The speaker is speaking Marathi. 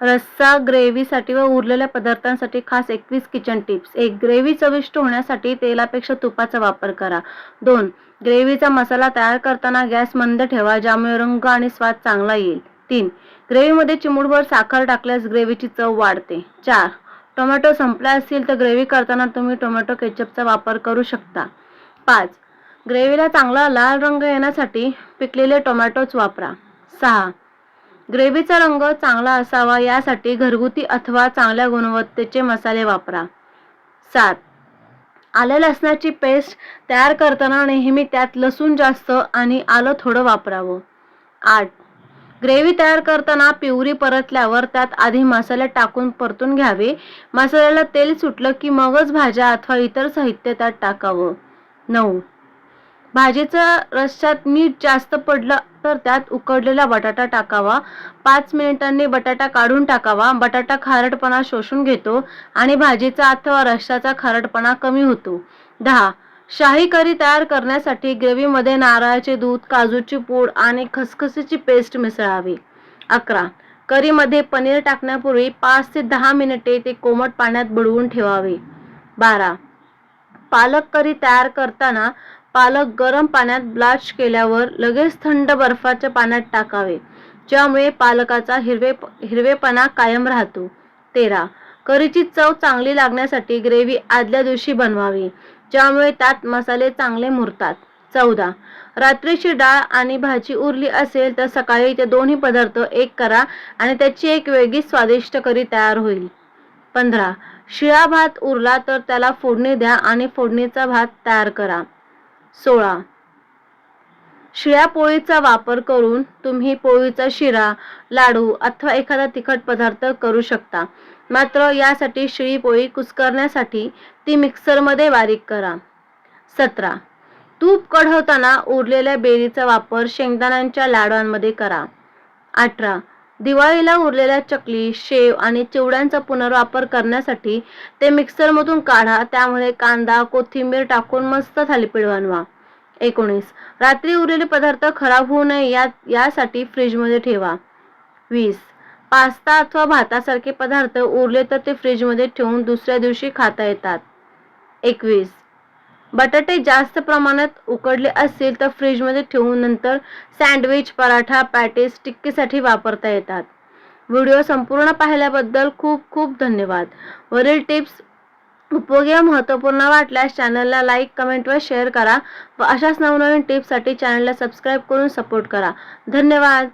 रस्सा ग्रेव्हीसाठी व उरलेल्या पदार्थांसाठी खास एकवीस किचन टिप्स एक ग्रेव्ही चविष्ट होण्यासाठी तेलापेक्षा तुपाचा वापर करा. दोन ग्रेव्हीचा मसाला तयार करताना गॅस मंद ठेवा ज्यामुळे रंग आणि स्वाद चांगला येईल. तीन ग्रेव्हीमध्ये चिमूटभर साखर टाकल्यास ग्रेव्हीची चव वाढते. चार टोमॅटो संपला असतील तर ग्रेव्ही करताना तुम्ही टोमॅटो केचपचा वापर करू शकता. पाच ग्रेव्हीला चांगला लाल रंग येण्यासाठी पिकलेले टोमॅटोच वापरा. सहा ग्रेव्हीचा रंग चांगला असावा यासाठी घरगुती अथवा चांगल्या गुणवत्तेचे मसाले वापरा. सात. आलं लसणाची पेस्ट तयार करताना नेहमी त्यात लसूण जास्त आणि आलं थोडं वापरावं. आठ. ग्रेव्ही तयार करताना पिवरी परतल्यावर त्यात आधी मसाले टाकून परतून घ्यावे. मसाल्याला तेल सुटलं की मगच भाज्या अथवा इतर साहित्य त्यात टाकावं. नऊ. भाजीचं रश्श्यात मीठ जास्त पडलं तर त्यात उकडलेला बटाटा टाकावा. पाच मिनिटांनी बटाटा काढून टाकावा. बटाटा खारटपणा शोषून घेतो आणि भाजीचा अथवा रश्याचा खारटपणा कमी होतो. दहा. शाही करी तयार करण्यासाठी ग्रेव्हीमध्ये नारळाचे दूध काजूची पूड आणि खसखसीची पेस्ट मिसळावी. अकरा. करीमध्ये पनीर टाकण्यापूर्वी पाच ते दहा मिनिटे ते कोमट पाण्यात बुडवून ठेवावे. बारा. पालक करी तयार करताना पालक गरम पाण्यात ब्लाच केल्यावर लगेच थंड बर्फाच्या पाण्यात टाकावे ज्यामुळे पालकाचा हिरवे हिरवेपणा कायम राहतो. तेरा. करीची चव चांगली लागण्यासाठी ग्रेव्ही आदल्या दिवशी बनवावी ज्यामुळे त्यात मसाले चांगले मुरतात. चौदा. रात्रीची डाळ आणि भाजी उरली असेल तर सकाळी ते दोन्ही पदार्थ एक करा आणि त्याची एक वेगळी स्वादिष्ट करी तयार होईल. पंधरा. शिळा भात उरला तर त्याला फोडणी द्या आणि फोडणीचा भात तयार करा. सोळा. शिळ्या पोळीचा वापर करून तुम्ही पोळीचा शिरा लाडू अथवा एखादा तिखट पदार्थ करू शकता. मात्र यासाठी शिळी पोळी कुस्करण्यासाठी ती मिक्सरमध्ये बारीक करा. सतरा. तूप कढवताना उरलेल्या बेरीचा वापर शेंगदाण्यांच्या लाडवांमध्ये करा. अठरा. दिवाळीला उरलेल्या चकली शेव आणि चिवड्यांचा पुनर्वापर करण्यासाठी ते मिक्सरमधून काढा त्यामध्ये कांदा कोथिंबीर टाकून मस्त थालीपीठ बनवा. एकोणीस. रात्री उरलेले पदार्थ खराब होऊ नये या यासाठी फ्रीजमध्ये ठेवा. वीस. पास्ता अथवा भातासारखे पदार्थ उरले तर ते फ्रीजमध्ये ठेवून दुसऱ्या दिवशी खाता येतात. एकवीस. बटाटे जास्त प्रमाणात उकडले असतील तर फ्रीजमध्ये ठेवून नंतर सँडविच पराठा पॅटीस टिक्कीसाठी वापरता येतात. व्हिडिओ संपूर्ण पाहिल्याबद्दल खूप खूप धन्यवाद. वरील टिप्स उपयोगी व महत्त्वपूर्ण वाटल्यास चॅनलला लाईक कमेंट व शेअर करा व अशाच नवनवीन टिप्ससाठी चॅनलला सबस्क्राईब करून सपोर्ट करा. धन्यवाद.